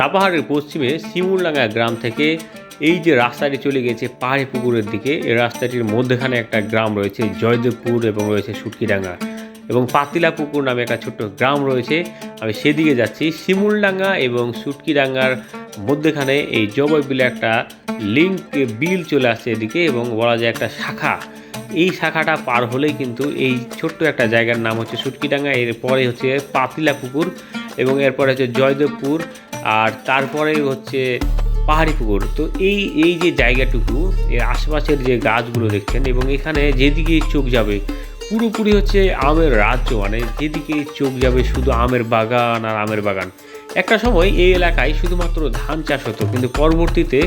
সাপাহারের পশ্চিমে শিমুলডাঙ্গা গ্রাম থেকে এই যে রাস্তাটি চলে গেছে পাহাড়ি পুকুরের দিকে, এই রাস্তাটির মধ্যেখানে একটা গ্রাম রয়েছে, জয়দেবপুর এবং রয়েছে সুটকিডাঙ্গা। এবং পাতিলা পুকুর নামে একটা ছোট্ট গ্রাম রয়েছে। আমি সেদিকে যাচ্ছি, শিমুলডাঙ্গা এবং সুটকিডাঙ্গার মধ্যেখানে এই জবই বিলে একটা লিঙ্ক বিল চলে আসছে এদিকে এবং বলা যায় একটা শাখা। এই শাখাটা পার হলেই কিন্তু এই ছোট্ট একটা জায়গার নাম হচ্ছে সুটকিডাঙ্গা, এরপরে হচ্ছে পাতিলা পুকুর এবং এরপরে হচ্ছে জয়দেবপুর আর তারপরে হচ্ছে পাহাড়ি পুকুর। তো এই এই যে জায়গাটুকু এর আশেপাশের যে গাছগুলো দেখছেন এবং এখানে যেদিকে চোখ যাবে, পুরোপুরি হচ্ছে আমের রাজ্য মানে যেদিকে চোখ যাবে শুধু আমের বাগান আর আমের বাগান। একটা সময় এই এলাকায় শুধুমাত্র ধান চাষ হতো, কিন্তু পরবর্তীতে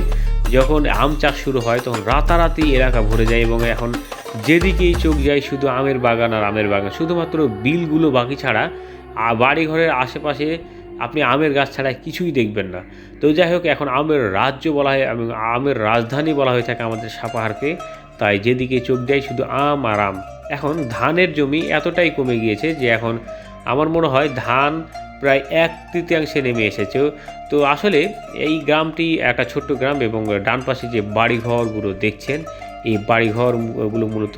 যখন আম চাষ শুরু হয়, তখন রাতারাতি এলাকা ভরে যায় এবং এখন যেদিকেই চোখ যায় শুধু আমের বাগান আর আমের বাগান। শুধুমাত্র বিলগুলো বাকি ছাড়া বাড়িঘরের আশেপাশে আপনি আমের গাছ ছাড়া কিছুই দেখবেন না। তো যাই হোক, এখন আমের রাজ্য বলা হয় এবং আমের রাজধানী বলা হয়ে থাকে আমাদের সাপাহারকে। তাই যেদিকে চোখ দেয় শুধু আম আর আম। এখন ধানের জমি এতটাই কমে গিয়েছে যে এখন আমার মনে হয় ধান প্রায় এক তৃতীয়াংশে নেমে এসেছে। তো আসলে এই গ্রামটি একটা ছোট্ট গ্রাম এবং ডান পাশে যে বাড়িঘরগুলো দেখছেন এই বাড়িঘর বাড়িঘরগুলো মূলত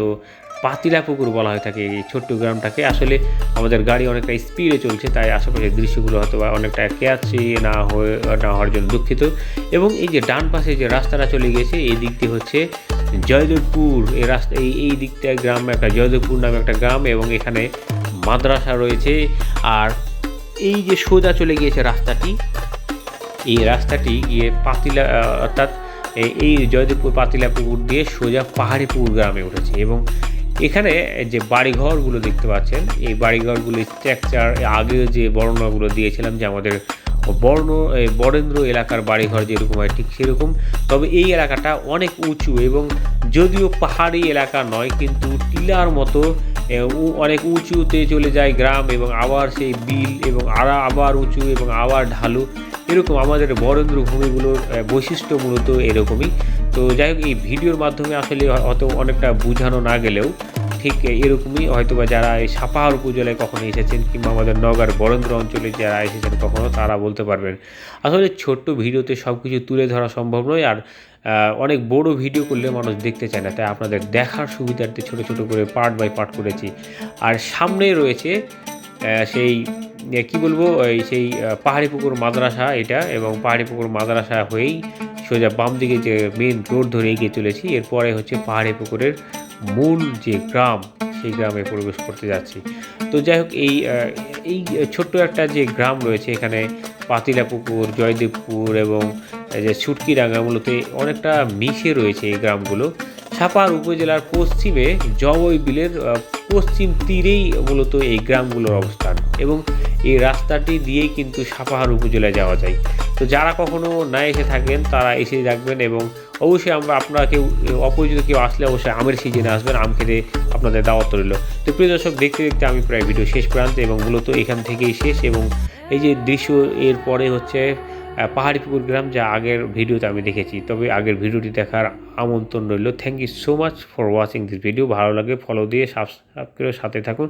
পাতিলা পুকুর বলা হয়ে থাকে। এই ছোট্ট গ্রামটাকে। আসলে আমাদের গাড়ি অনেকটা স্পিডে চলছে, তাই আশেপাশের দৃশ্যগুলো হয়তো বা অনেকটা ক্যাচি না হয়ে, না হওয়ার জন্য দুঃখিত। এবং এই যে ডান পাশে যে রাস্তাটা চলে গিয়েছে, এই দিকটি হচ্ছে জয়দেবপুর। এই রাস্তা, এই এই দিকটা গ্রাম একটা, জয়দেবপুর নামে একটা গ্রাম এবং এখানে মাদ্রাসা রয়েছে। আর এই যে সোজা চলে গিয়েছে রাস্তাটি, এই রাস্তাটি গিয়ে পাতিলা অর্থাৎ এই- জয়দেবপুর পাতিলা পুকুর দিয়ে সোজা পাহাড়ি পুকুর গ্রামে উঠেছে এবং এখানে যে বাড়িঘরগুলো দেখতে পাচ্ছেন, এই বাড়িঘরগুলো স্ট্রাকচার আগে যে বর্ণনাগুলো দিয়েছিলাম যে আমাদের বর্ণ বরেন্দ্র এলাকার বাড়িঘর যেরকম হয় ঠিক সেরকম, তবে এই এলাকাটা অনেক উঁচু এবং যদিও পাহাড়ি এলাকা নয়, কিন্তু টিলার মতো অনেক উঁচুতে চলে যায় গ্রাম এবং আবার সেই বিল এবং আরা, আবার উঁচু এবং আবার ঢালু। এরকম আমাদের বরেন্দ্র ভূমিগুলোর বৈশিষ্ট্য মূলত এরকমই। তো যাই হোক, এই ভিডিওর মাধ্যমে আসলে অত অনেকটা বোঝানো না গেলেও ঠিক এরকমই হয়তো বা যারা এই সাপাহার উপজেলায় কখনো এসেছেন কিংবা আমাদের নগর বরেন্দ্র অঞ্চলে যারা এসেছেন কখনো, তারা বলতে পারবেন। আসলে ছোট্ট ভিডিওতে সব কিছু তুলে ধরা সম্ভব নয় আর অনেক বড় ভিডিও করলে মানুষ দেখতে চায় না, তাই আপনাদের দেখার সুবিধার্থে ছোট ছোট করে পার্ট বাই পার্ট করেছি। আর সামনে রয়েছে সেই কি বলব, এই সেই পাহাড়ি পুকুর মাদ্রাসা এটা এবং পাহাড়ি পুকুর মাদ্রাসা হয়েই সোজা বাম দিকে যে মেন রোড ধরে এগিয়ে চলেছি, এরপরে হচ্ছে পাহাড়ি পুকুরের মূল যে গ্রাম, সেই গ্রামে প্রবেশ করতে যাচ্ছি। তো যাই হোক, এই এই ছোট্ট একটা যে গ্রাম রয়েছে এখানে, পাতিলা পুকুর জয়দেবপুর এবং যে ছুটকিডাঙ্গা মূলত অনেকটা মিশে রয়েছে এই গ্রামগুলো। সাপার উপজেলার পশ্চিমে জবই বিলের পশ্চিম তীরেই মূলত এই গ্রামগুলোর অবস্থান এবং এই রাস্তাটি দিয়েই কিন্তু সাপাহার উপজেলায় যাওয়া যায়। তো যারা কখনো না এসে থাকবেন তারা এসে থাকবেন এবং অবশ্যই আমরা আপনারা কেউ, অপরিচিত কেউ আসলে অবশ্যই আমের সিজনে আসবেন, আম খেতে আপনাদের দাওয়াত রইল। তো প্রিয় দর্শক, দেখতে দেখতে আমি প্রায় ভিডিও শেষ প্রান্তে এবং মূলত এখান থেকেই শেষ এবং এই যে দৃশ্য এর পরে হচ্ছে আহ, পাহাড়ি পুকুর গ্রাম যা আগের ভিডিওতে আমি দেখেছি। তবে আগের ভিডিওটি দেখার আমন্ত্রণ রইল। Thank you so much for watching this video ভালো লাগে ফলো দিয়ে সাবস্ক্রাইব করে সাথে থাকুন।